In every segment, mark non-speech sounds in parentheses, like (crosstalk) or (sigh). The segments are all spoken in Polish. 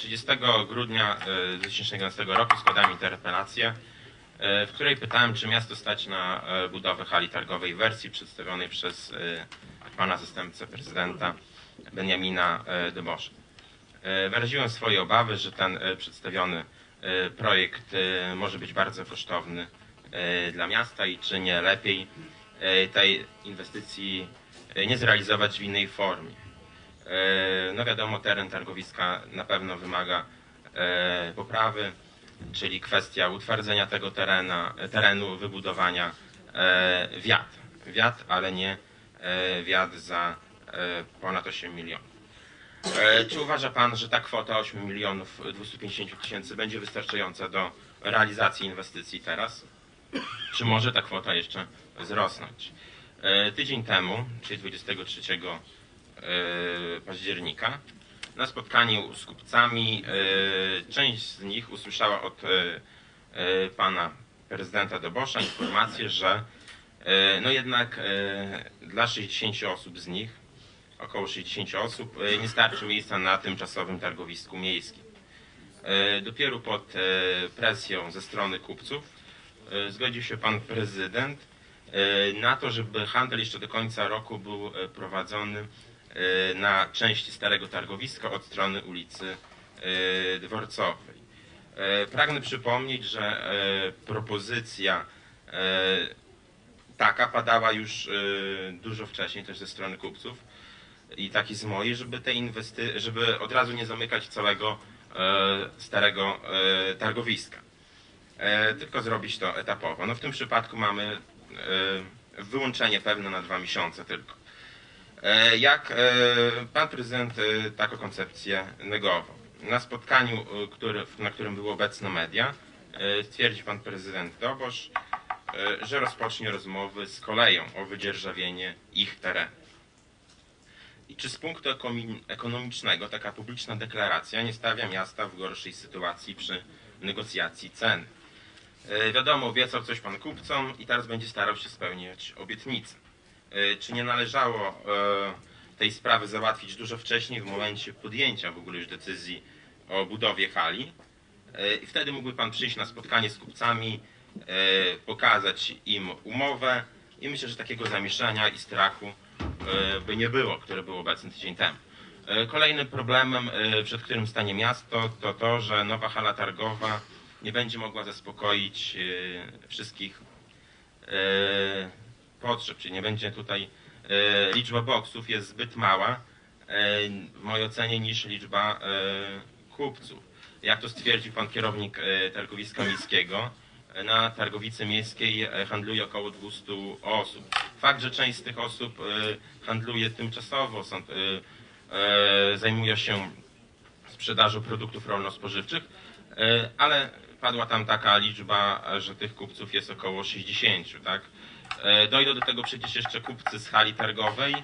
30 grudnia e, 2011 roku składałem interpelację, e, w której pytałem, czy miasto stać na e, budowę hali targowej wersji przedstawionej przez e, pana zastępcę prezydenta Benjamina e, Debosza. E, Wyraziłem swoje obawy, że ten e, przedstawiony e, projekt e, może być bardzo kosztowny e, dla miasta i czy nie lepiej e, tej inwestycji e, nie zrealizować w innej formie. E, No wiadomo, teren targowiska na pewno wymaga e, poprawy, czyli kwestia utwardzenia tego terena, terenu, wybudowania e, wiat. Wiat, ale nie wiat za ponad 8 milionów. Czy uważa Pan, że ta kwota 8 milionów 250 tysięcy będzie wystarczająca do realizacji inwestycji teraz? Czy może ta kwota jeszcze wzrosnąć? Tydzień temu, czyli 23 e, października, na spotkaniu z kupcami e, część z nich usłyszała od e, e, pana prezydenta Dobosza informację, że e, no jednak e, dla 60 osób z nich około 60 osób, e, nie starczy miejsca na tymczasowym targowisku miejskim. E, Dopiero pod e, presją ze strony kupców e, zgodził się pan prezydent e, na to, żeby handel jeszcze do końca roku był e, prowadzony e, na części starego targowiska od strony ulicy e, Dworcowej. E, Pragnę przypomnieć, że propozycja taka padała już dużo wcześniej też ze strony kupców i taki z mojej, żeby te inwesty, żeby od razu nie zamykać całego starego targowiska. Tylko zrobić to etapowo. No w tym przypadku mamy wyłączenie pewne na dwa miesiące tylko. E, jak e, pan prezydent e, taką koncepcję negował? Na spotkaniu, na którym były obecne media, stwierdził pan prezydent Dobosz, że rozpocznie rozmowy z koleją o wydzierżawienie ich terenu. I czy z punktu ekonomicznego taka publiczna deklaracja nie stawia miasta w gorszej sytuacji przy negocjacji cen? Wiadomo, obiecał coś pan kupcom i teraz będzie starał się spełniać obietnice. E, Czy nie należało e, tej sprawy załatwić dużo wcześniej, w momencie podjęcia w ogóle już decyzji o budowie hali? E, I wtedy mógłby pan przyjść na spotkanie z kupcami, pokazać im umowę i myślę, że takiego zamieszania i strachu by nie było, które było obecne tydzień temu. Kolejnym problemem, przed którym stanie miasto, to to, że nowa hala targowa nie będzie mogła zaspokoić wszystkich potrzeb, czyli nie będzie tutaj e, liczba boksów jest zbyt mała e, w mojej ocenie niż liczba e, kupców. Jak to stwierdził pan kierownik targowiska miejskiego, na targowicy miejskiej handluje około 200 osób. Fakt, że część z tych osób handluje tymczasowo, są, zajmuje się sprzedażą produktów rolno-spożywczych, ale padła tam taka liczba, że tych kupców jest około 60, tak? E, Dojdą do tego przecież jeszcze kupcy z hali targowej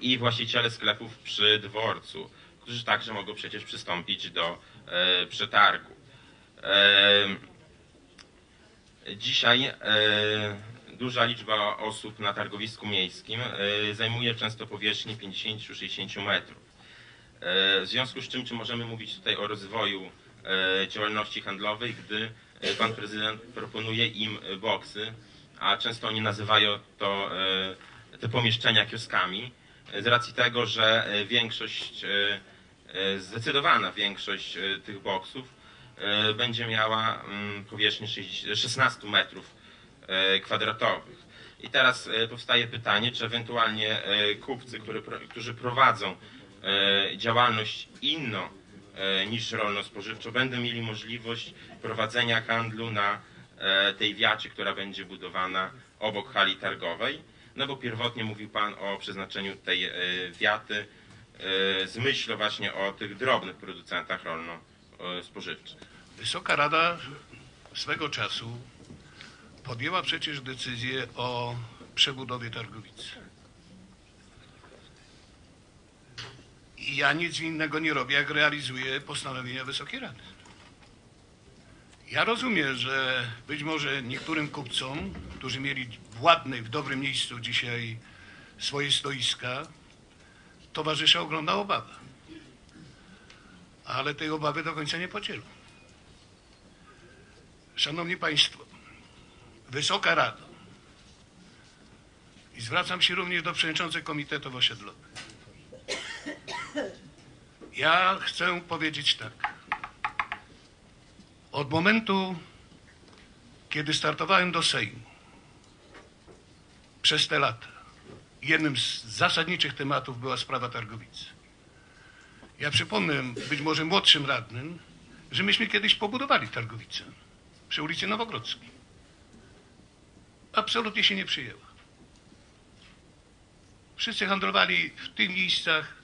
i właściciele sklepów przy dworcu, którzy także mogą przecież przystąpić do e, przetargu. E, Dzisiaj duża liczba osób na targowisku miejskim zajmuje często powierzchnię 50-60 metrów. W związku z czym, czy możemy mówić tutaj o rozwoju działalności handlowej, gdy pan prezydent proponuje im boksy, a często oni nazywają to e, te pomieszczenia kioskami, e, z racji tego, że e, większość, zdecydowana większość tych boksów będzie miała mm, powierzchnię 60 16 metrów kwadratowych. I teraz powstaje pytanie, czy ewentualnie kupcy, którzy prowadzą działalność inną niż rolno-spożywczą, będą mieli możliwość prowadzenia handlu na tej wiacie, która będzie budowana obok hali targowej. No bo pierwotnie mówił Pan o przeznaczeniu tej e, wiaty e, z myślą właśnie o tych drobnych producentach rolno-spożywczych. Wysoka Rada swego czasu podjęła przecież decyzję o przebudowie Targowicy. I ja nic innego nie robię, jak realizuję postanowienia Wysokiej Rady. Ja rozumiem, że być może niektórym kupcom, którzy mieli w ładnej, w dobrym miejscu dzisiaj swoje stoiska, towarzyszy ogromna obawa. ale tej obawy do końca nie podzielą. Szanowni Państwo, Wysoka Rado, i zwracam się również do przewodniczących komitetów osiedlowych. Ja chcę powiedzieć tak. Od momentu, kiedy startowałem do Sejmu, przez te lata, jednym z zasadniczych tematów była sprawa Targowicy. Ja przypomnę, być może młodszym radnym, że myśmy kiedyś pobudowali Targowicę przy ulicy Nowogrodzkiej. Absolutnie się nie przyjęła. Wszyscy handlowali w tych miejscach,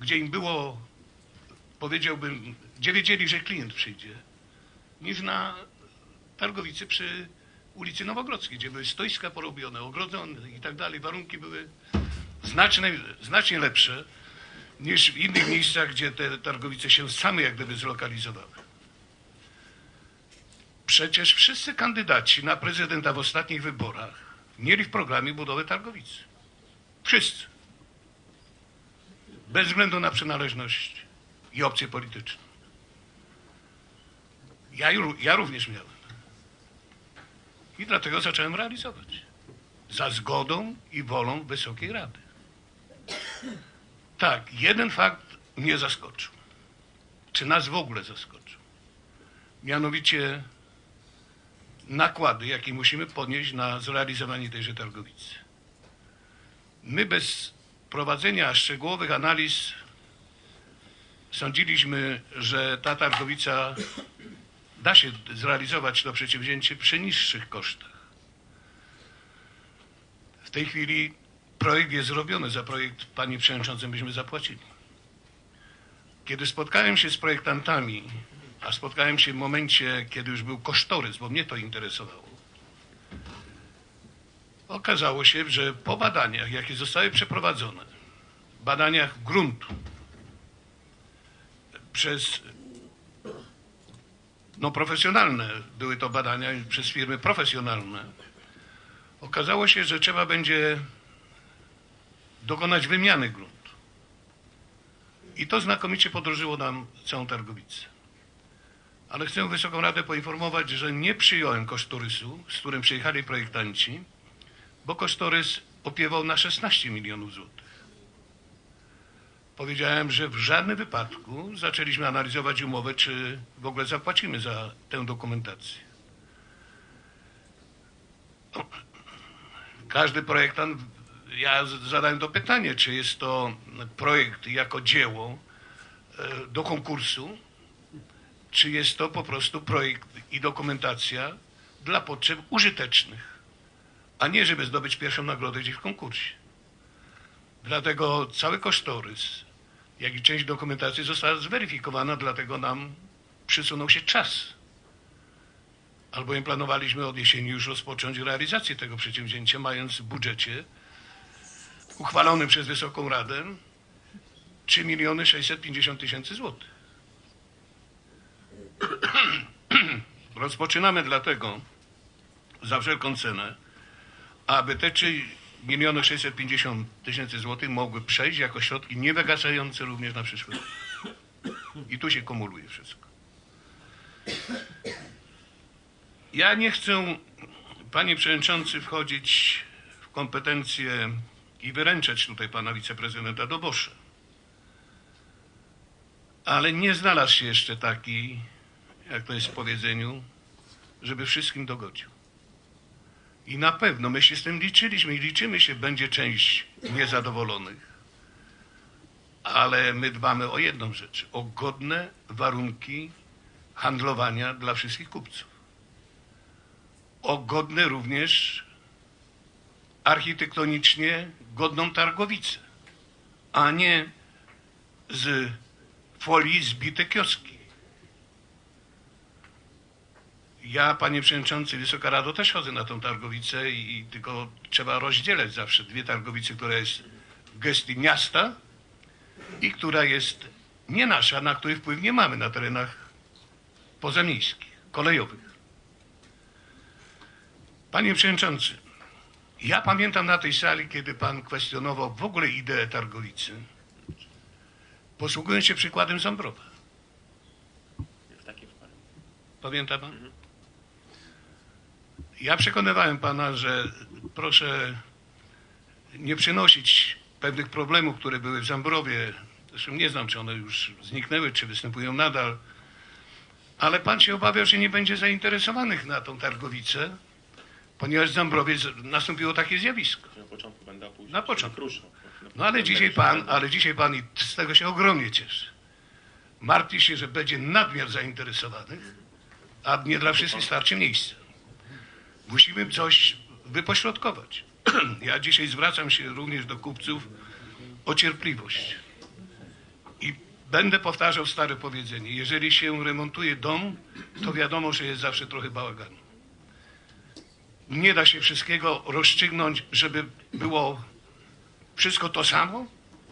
gdzie im było, powiedziałbym, gdzie wiedzieli, że klient przyjdzie, niż na Targowicy przy ulicy Nowogrodzkiej, gdzie były stoiska porobione, ogrodzone i tak dalej. Warunki były znacznie, znacznie lepsze niż w innych miejscach, gdzie te targowice się same jak gdyby zlokalizowały. Przecież wszyscy kandydaci na prezydenta w ostatnich wyborach mieli w programie budowę targowicy. Wszyscy. Bez względu na przynależność i opcję polityczną. Ja, ja również miałem. I dlatego zacząłem realizować. Za zgodą i wolą Wysokiej Rady. Tak, jeden fakt mnie zaskoczył. Czy nas w ogóle zaskoczył? Mianowicie nakłady, jakie musimy podnieść na zrealizowanie tejże targowicy. My bez prowadzenia szczegółowych analiz sądziliśmy, że ta targowica da się zrealizować to przedsięwzięcie przy niższych kosztach. W tej chwili projekt jest zrobiony, za projekt panie przewodniczący byśmy zapłacili. Kiedy spotkałem się z projektantami, a spotkałem się w momencie, kiedy już był kosztorys, bo mnie to interesowało, okazało się, że po badaniach, jakie zostały przeprowadzone, badaniach gruntu przez no profesjonalne były to badania przez firmy profesjonalne. Okazało się, że trzeba będzie dokonać wymiany gruntu. I to znakomicie podróżyło nam całą targowicę. Ale chcę Wysoką Radę poinformować, że nie przyjąłem kosztorysu, z którym przyjechali projektanci, bo kosztorys opiewał na 16 milionów złotych. Powiedziałem, że w żadnym wypadku zaczęliśmy analizować umowę, czy w ogóle zapłacimy za tę dokumentację. Każdy projektant, ja zadałem to pytanie, czy jest to projekt jako dzieło e, do konkursu, czy jest to po prostu projekt i dokumentacja dla potrzeb użytecznych, a nie żeby zdobyć pierwszą nagrodę gdzieś w konkursie. Dlatego cały kosztorys, jak i część dokumentacji została zweryfikowana, dlatego nam przysunął się czas. Albowiem planowaliśmy od jesieni już rozpocząć realizację tego przedsięwzięcia, mając w budżecie uchwalonym przez Wysoką Radę 3 miliony 650 tysięcy złotych. (clears throat) Rozpoczynamy dlatego za wszelką cenę, aby te 3 miliony 650 tysięcy złotych mogły przejść jako środki niewygasające również na przyszły rok. I tu się kumuluje wszystko. Ja nie chcę, panie przewodniczący, wchodzić w kompetencje i wyręczać tutaj pana wiceprezydenta do Bosze. Ale nie znalazł się jeszcze taki, jak to jest w powiedzeniu, żeby wszystkim dogodził. I na pewno my się z tym liczyliśmy i liczymy się, będzie część niezadowolonych. Ale my dbamy o jedną rzecz, o godne warunki handlowania dla wszystkich kupców. O godne również architektonicznie godną targowicę, a nie z folii zbite kioski. Ja, panie przewodniczący, Wysoka Rado, też chodzę na tą targowicę i, i tylko trzeba rozdzielać zawsze dwie targowice, która jest w gestii miasta i która jest nie nasza, na której wpływ nie mamy na terenach pozamiejskich, kolejowych. Panie przewodniczący, ja pamiętam na tej sali, kiedy pan kwestionował w ogóle ideę targowicy, posługując się przykładem Zambrowa. Pamięta pan? Ja przekonywałem pana, że proszę nie przynosić pewnych problemów, które były w Zambrowie. Zresztą nie znam, czy one już zniknęły, czy występują nadal. Ale pan się obawia, że nie będzie zainteresowanych na tą targowicę, ponieważ w Zambrowie nastąpiło takie zjawisko. Na początku będę, później Na początku. No ale dzisiaj pan, ale dzisiaj pan i z tego się ogromnie cieszy. Martwi się, że będzie nadmiar zainteresowanych, a nie dla wszystkich starczy miejsca. Musimy coś wypośrodkować. (clears throat) Ja dzisiaj zwracam się również do kupców o cierpliwość. I będę powtarzał stare powiedzenie. Jeżeli się remontuje dom, to wiadomo, że jest zawsze trochę bałaganu. Nie da się wszystkiego rozstrzygnąć, żeby było wszystko to samo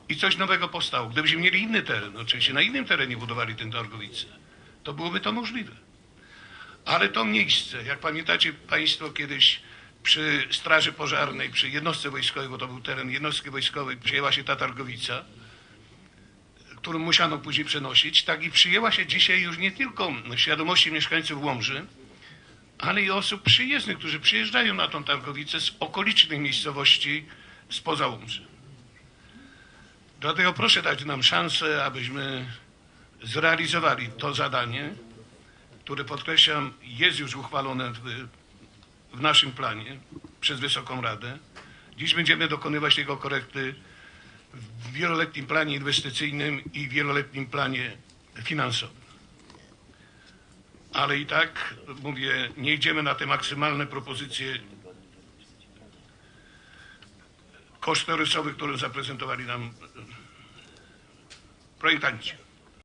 i coś nowego powstało. Gdybyśmy mieli inny teren, oczywiście na innym terenie budowali tę targowicę, to byłoby to możliwe. Ale to miejsce, jak pamiętacie Państwo kiedyś przy Straży Pożarnej, przy jednostce wojskowej, bo to był teren jednostki wojskowej, przyjęła się ta targowica, którą musiano później przenosić, tak i przyjęła się dzisiaj już nie tylko świadomości mieszkańców Łomży, ale i osób przyjezdnych, którzy przyjeżdżają na tą targowicę z okolicznych miejscowości spoza Łomży. Dlatego proszę dać nam szansę, abyśmy zrealizowali to zadanie, które podkreślam, jest już uchwalone w, w naszym planie przez Wysoką Radę. Dziś będziemy dokonywać jego korekty w wieloletnim planie inwestycyjnym i wieloletnim planie finansowym. Ale i tak, mówię, nie idziemy na te maksymalne propozycje kosztorysowe, które zaprezentowali nam projektanci.